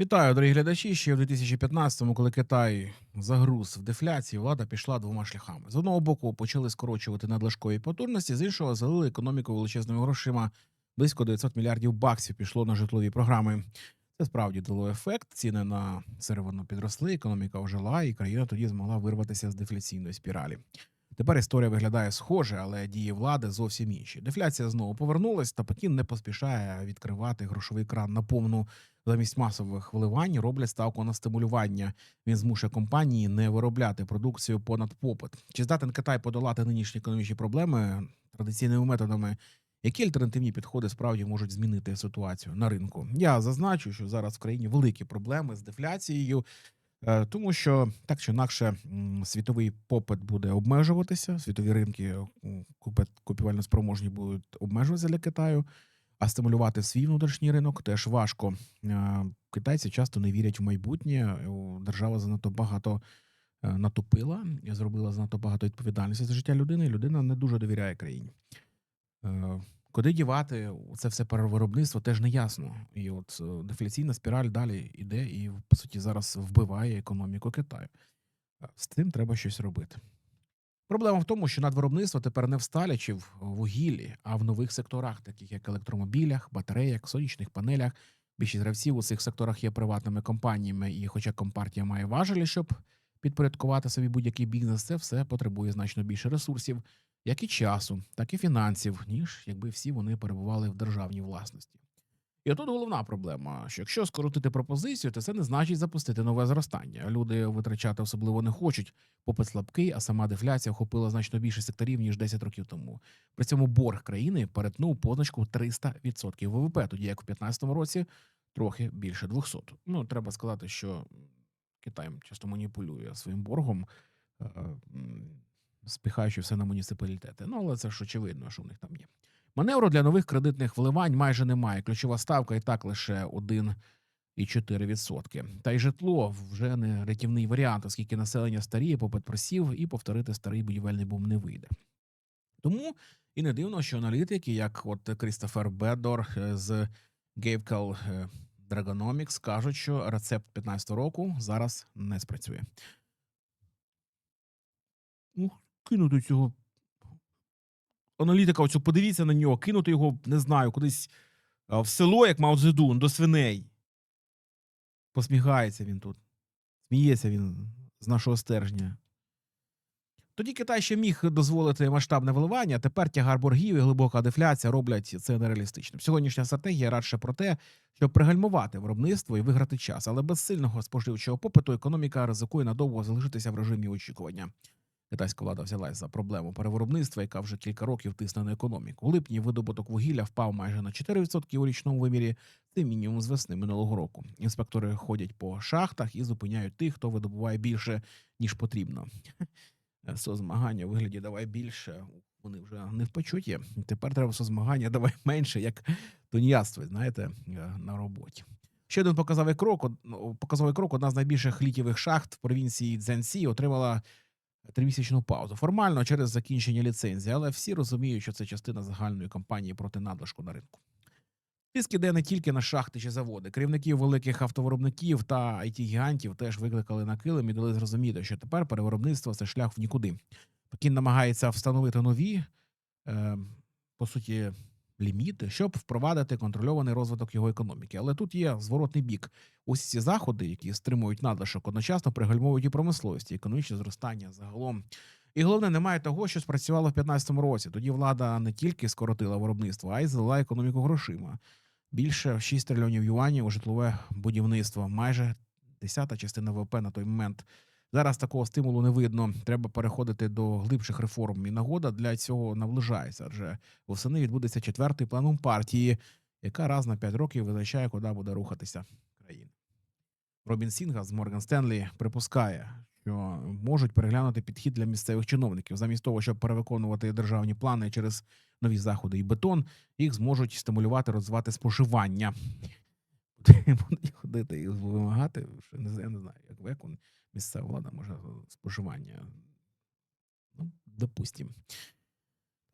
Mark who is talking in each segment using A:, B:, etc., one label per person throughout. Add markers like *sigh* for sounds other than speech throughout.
A: Вітаю, дорогі глядачі. Ще в 2015-му, коли Китай загруз в дефляції, влада пішла двома шляхами. З одного боку, почали скорочувати надлишкові потужності, з іншого залили економіку величезними грошима. Близько 900 мільярдів баксів пішло на житлові програми. Це справді дало ефект. Ціни на сировину підросли, економіка ожила, і країна тоді змогла вирватися з дефляційної спіралі. Тепер історія виглядає схоже, але дії влади зовсім інші. Дефляція знову повернулась, та Пекін не поспішає відкривати грошовий кран на повну замість масових вливань роблять ставку на стимулювання. Він змушує компанії не виробляти продукцію понад попит. Чи здатен Китай подолати нинішні економічні проблеми традиційними методами? Які альтернативні підходи справді можуть змінити ситуацію на ринку? Я зазначу, що зараз в країні великі проблеми з дефляцією, тому що так чи інакше світовий попит буде обмежуватися, світові ринки м, купівельно спроможні будуть обмежуватися для Китаю. А стимулювати свій внутрішній ринок теж важко. Е, Китайці часто не вірять в майбутнє. Держава занадто багато е, натопила зробила занадто багато відповідальності за життя людини. і Людина не дуже довіряє країні. Е, Куди дівати це все перевиробництво, теж не ясно. І от е, дефляційна спіраль далі йде і, по суті, зараз вбиває економіку Китаю. Е, З цим треба щось робити. Проблема в тому, що надвиробництво тепер не в сталі чи в вугіллі, а в нових секторах, таких як електромобілях, батареях, сонячних панелях. Більшість гравців у цих секторах є приватними компаніями, і хоча компартія має важелі, щоб підпорядкувати собі будь-який бізнес, це все потребує значно більше ресурсів, як і часу, так і фінансів, ніж якби всі вони перебували в державній власності. І отут головна проблема: що якщо скоротити пропозицію, то це не значить запустити нове зростання. Люди витрачати особливо не хочуть. Попит слабкий, а сама дефляція охопила значно більше секторів ніж 10 років тому. При цьому борг країни перетнув позначку 300% ВВП, тоді як у 2015 році трохи більше 200. Ну треба сказати, що Китай часто маніпулює своїм боргом, е, спихаючи все на муніципалітети. Ну але це ж очевидно, що в них там є. Маневру для нових кредитних вливань майже немає. Ключова ставка і так лише 1,4%. Та й житло вже не рятівний варіант, оскільки населення старіє, попит просів, і повторити старий будівельний бум не вийде. Тому і не дивно, що аналітики, як от Крістофер Бедор е, з Gavekal е, Dragonomics, кажуть, що рецепт 15 року зараз не спрацює. Ну, кинути цього аналітика, оцю, подивіться на нього, кинути його, не знаю, кудись в село, як Мао Цзедун, до свиней. Посміхається він тут. Сміється він з нашого стержня. Тоді Китай ще міг дозволити масштабне вливання, тепер тягар боргів і глибока дефляція роблять це нереалістичним. Сьогоднішня стратегія радше про те, щоб пригальмувати виробництво і виграти час, але без сильного споживчого попиту економіка ризикує надовго залишитися в режимі очікування. Китайська влада взялась за проблему перевиробництва, яка вже кілька років тисне на економіку. У липні видобуток вугілля впав майже на 4% у річному вимірі. Це мінімум з весни минулого року. Інспектори ходять по шахтах і зупиняють тих, хто видобуває більше ніж потрібно. Соцзмагання у вигляді давай більше. Вони вже не в почуті. Тепер треба соцзмагання давай менше, як тунеядство, знаєте, е, на роботі. Ще один показовий крок. ну, Показовий крок. Одна з найбільших літєвих шахт в провінції Цзянсі отримала тримісячну паузу. Формально через закінчення ліцензії, але всі розуміють, що це частина загальної кампанії проти надлишку на ринку. Тиск іде не тільки на шахти чи заводи. Керівників великих автовиробників та it гігантів теж викликали на килим і дали зрозуміти, що тепер перевиробництво це шлях в нікуди. Пекін намагається встановити нові, е, по суті, ліміти, щоб впровадити контрольований розвиток його економіки. Але тут є зворотний бік. Усі ці заходи, які стримують надлишок, одночасно пригальмовують і промисловість, і економічне зростання загалом. І головне, немає того, що спрацювало в 2015 році. Тоді влада не тільки скоротила виробництво, а й залила економіку грошима. Більше 6 трильйонів юанів у житлове будівництво, майже десята частина ВВП на той момент. Зараз такого стимулу не видно. Треба переходити до глибших реформ. І нагода для цього наближається. Адже восени відбудеться четвертий пленум партії, яка раз на 5 років визначає, куди буде рухатися країна. Робін Сінга з Морган Стенлі припускає, що можуть переглянути підхід для місцевих чиновників. Замість того, щоб перевиконувати державні плани через нові заходи і бетон, їх зможуть стимулювати, розвивати споживання. *laughs* Будуть ходити і вимагати, що не знаю, як векон місцева влада може споживання. Ну, допустим.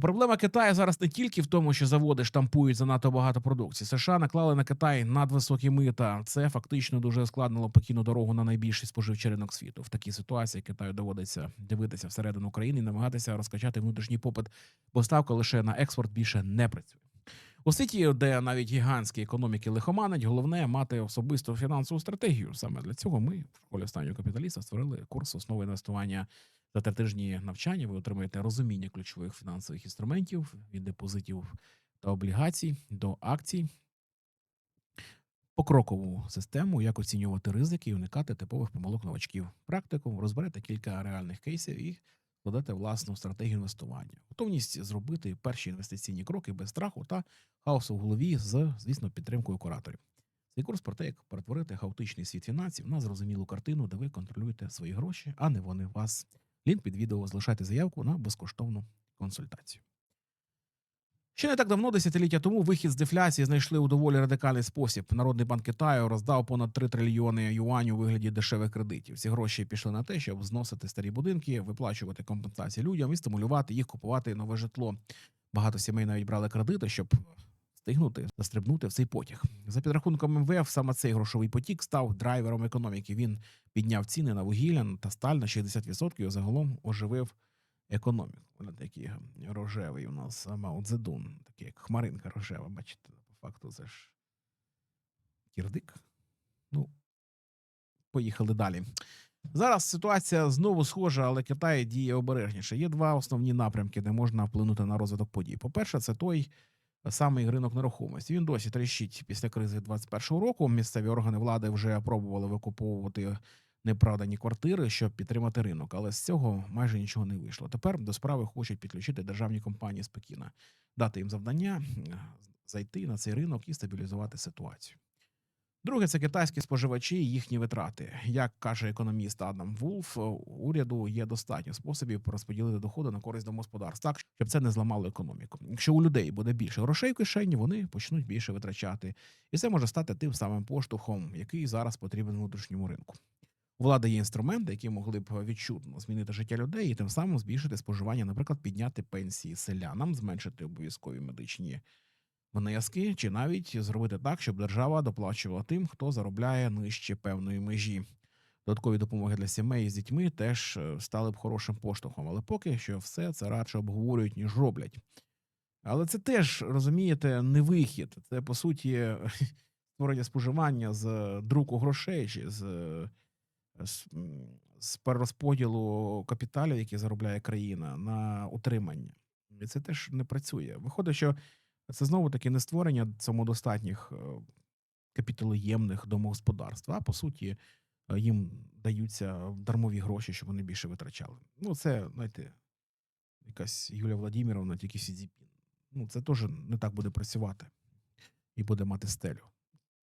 A: Проблема Китаю зараз не тільки в тому, що заводи штампують занадто багато продукції. США наклали на Китай надвисокі мита. Це фактично дуже ускладнило покійну дорогу на найбільший споживчий ринок світу. В такій ситуації Китаю доводиться дивитися всередину країни і намагатися розкачати внутрішній попит, бо ставка лише на експорт більше не працює. У світі, де навіть гігантські економіки лихоманить, головне мати особисту фінансову стратегію. Саме для цього ми в школі останнього капіталіста створили курс основи інвестування за три тижні навчання. Ви отримаєте розуміння ключових фінансових інструментів від депозитів та облігацій до акцій, покрокову систему, як оцінювати ризики і уникати типових помилок новачків. Практику розберете кілька реальних кейсів і складете власну стратегію інвестування. Готовність зробити перші інвестиційні кроки без страху та хаосу в голові з, звісно, підтримкою кураторів. Цей курс про те, як перетворити хаотичний світ фінансів на зрозумілу картину, де ви контролюєте свої гроші, а не вони вас. Лінк під відео залишайте заявку на безкоштовну консультацію. Ще не так давно, десятиліття тому, вихід з дефляції знайшли у доволі радикальний спосіб. Народний банк Китаю роздав понад 3 трильйони юанів у вигляді дешевих кредитів. Ці гроші пішли на те, щоб зносити старі будинки, виплачувати компенсації людям і стимулювати їх купувати нове житло. Багато сімей навіть брали кредити, щоб встигнути застрибнути в цей потяг. За підрахунком МВФ, саме цей грошовий потік став драйвером економіки. Він підняв ціни на вугілля та сталь на 60% і загалом оживив економіку. Вона такий рожевий у нас Мао Цзедун, такий як хмаринка рожева, бачите, по факту це ж кірдик. Ну, поїхали далі. Зараз ситуація знову схожа, але Китай діє обережніше. Є два основні напрямки, де можна вплинути на розвиток подій. По-перше, це той самий ринок нерухомості. Він досі тріщить після кризи 21-го року. Місцеві органи влади вже пробували викуповувати непродані квартири, щоб підтримати ринок, але з цього майже нічого не вийшло. Тепер до справи хочуть підключити державні компанії з Пекіна, дати їм завдання е, зайти на цей ринок і стабілізувати ситуацію. Друге, це китайські споживачі і їхні витрати. Як каже економіст Адам Вулф, уряду є достатньо способів розподілити доходи на користь домогосподарств так, щоб це не зламало економіку. Якщо у людей буде більше грошей в кишені, вони почнуть більше витрачати, і це може стати тим самим поштовхом, який зараз потрібен внутрішньому ринку. У влади є інструменти, які могли б відчутно змінити життя людей і тим самим збільшити споживання, наприклад, підняти пенсії селянам, зменшити обов'язкові медичні внески, чи навіть зробити так, щоб держава доплачувала тим, хто заробляє нижче певної межі. Додаткові допомоги для сімей з дітьми теж е, стали б хорошим поштовхом, але поки що все це радше обговорюють, ніж роблять. Але це теж розумієте не вихід. Це по суті *laughs* створення споживання з друку грошей чи з з, перерозподілу капіталів, які заробляє країна, на утримання. І це теж не працює. Виходить, що це знову таки не створення самодостатніх е, капіталоємних домогосподарств, а по суті, е, їм даються дармові гроші, щоб вони більше витрачали. Ну, це, знаєте, якась Юлія Владимировна, тільки Сідзіпін. Ну, це теж не так буде працювати і буде мати стелю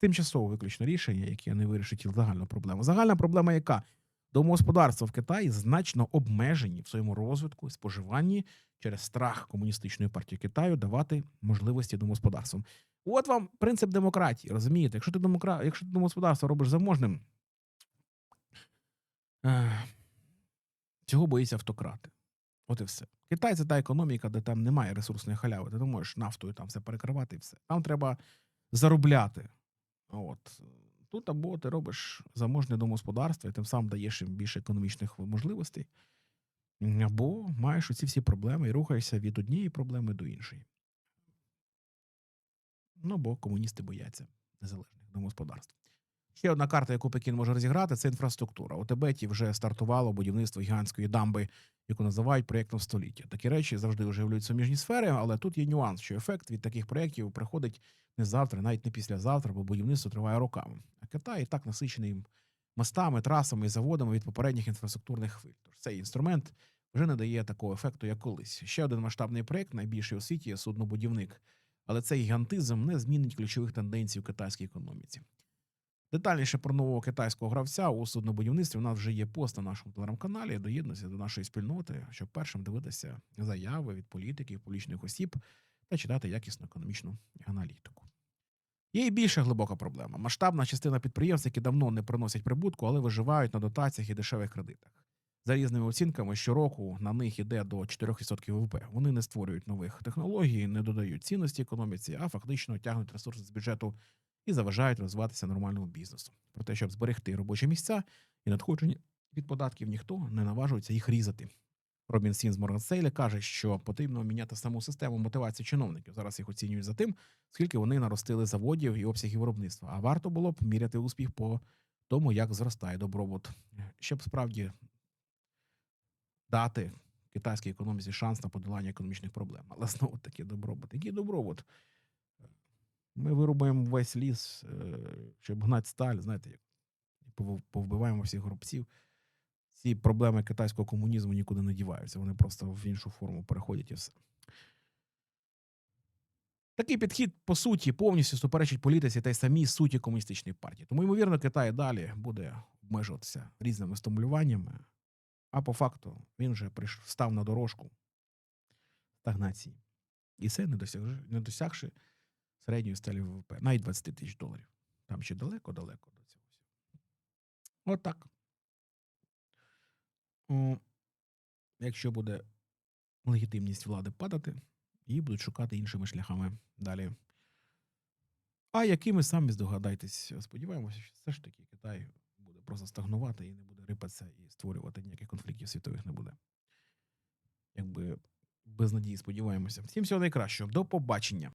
A: тимчасово виключно рішення, яке не вирішить загальну проблему. Загальна проблема, яка домогосподарства в Китаї значно обмежені в своєму розвитку і споживанні через страх комуністичної партії Китаю давати можливості домогосподарствам. От вам принцип демократії. Розумієте, якщо ти демокра... якщо ти домогосподарство робиш заможним, е, цього боїться автократи. От і все. Китай це та економіка, де там немає ресурсної халяви. Ти можеш нафтою там все перекривати і все. Там треба заробляти. От. Тут або ти робиш заможне домогосподарство і тим самим даєш їм більше економічних можливостей, або маєш оці всі проблеми і рухаєшся від однієї проблеми до іншої. Ну, бо комуністи бояться незалежних домогосподарств. Ще одна карта, яку Пекін може розіграти, це інфраструктура. У Тибеті вже стартувало будівництво гігантської дамби, яку називають проєктом століття. Такі речі завжди оживлюють суміжні сфери, але тут є нюанс, що ефект від таких проєктів приходить не завтра, навіть не післязавтра, бо будівництво триває роками. А Китай і так насичений мостами, трасами і заводами від попередніх інфраструктурних хвиль. Тож цей інструмент вже не дає такого ефекту, як колись. Ще один масштабний проєкт, найбільший у світі суднобудівник. Але цей гігантизм не змінить ключових тенденцій у китайській економіці. Детальніше про нового китайського гравця у суднобудівництві у нас вже є пост на нашому телеграм-каналі. Доєднуйся до нашої спільноти, щоб першим дивитися заяви від політиків, публічних осіб та читати якісну економічну аналітику. Є і більша глибока проблема. Масштабна частина підприємств, які давно не приносять прибутку, але виживають на дотаціях і дешевих кредитах. За різними оцінками, щороку на них іде до 4% ВВП. Вони не створюють нових технологій, не додають цінності економіці, а фактично тягнуть ресурси з бюджету і заважають розвиватися нормальному бізнесу. Про те, щоб зберегти робочі місця і надходження від податків, ніхто не наважується їх різати. Робін Сін з Морганстейлі каже, що потрібно міняти саму систему мотивації чиновників. Зараз їх оцінюють за тим, скільки вони наростили заводів і обсягів виробництва. А варто було б міряти успіх по тому, як зростає добробут, щоб справді дати китайській економіці шанс на подолання економічних проблем. Але знову таки добробут. Який добробут? Ми вирубаємо весь ліс, е, щоб гнати сталь, знаєте, повбиваємо всіх горобців. Ці проблеми китайського комунізму нікуди не діваються. Вони просто в іншу форму переходять і все. Такий підхід, по суті, повністю суперечить політиці та й самій суті комуністичної партії. Тому, ймовірно, Китай далі буде обмежуватися різними стимулюваннями, а по факту він вже став на дорожку стагнації. І це не, досягши, не досягши середньої стелі ВВП, навіть 20 тисяч доларів. Там ще далеко-далеко до цього. От так. Якщо буде легітимність влади падати, її будуть шукати іншими шляхами далі. А якими самі здогадайтесь, сподіваємося, що все ж таки Китай буде просто стагнувати і не буде рипатися і створювати ніяких конфліктів світових не буде. Якби без надії сподіваємося. Всім всього найкращого. До побачення.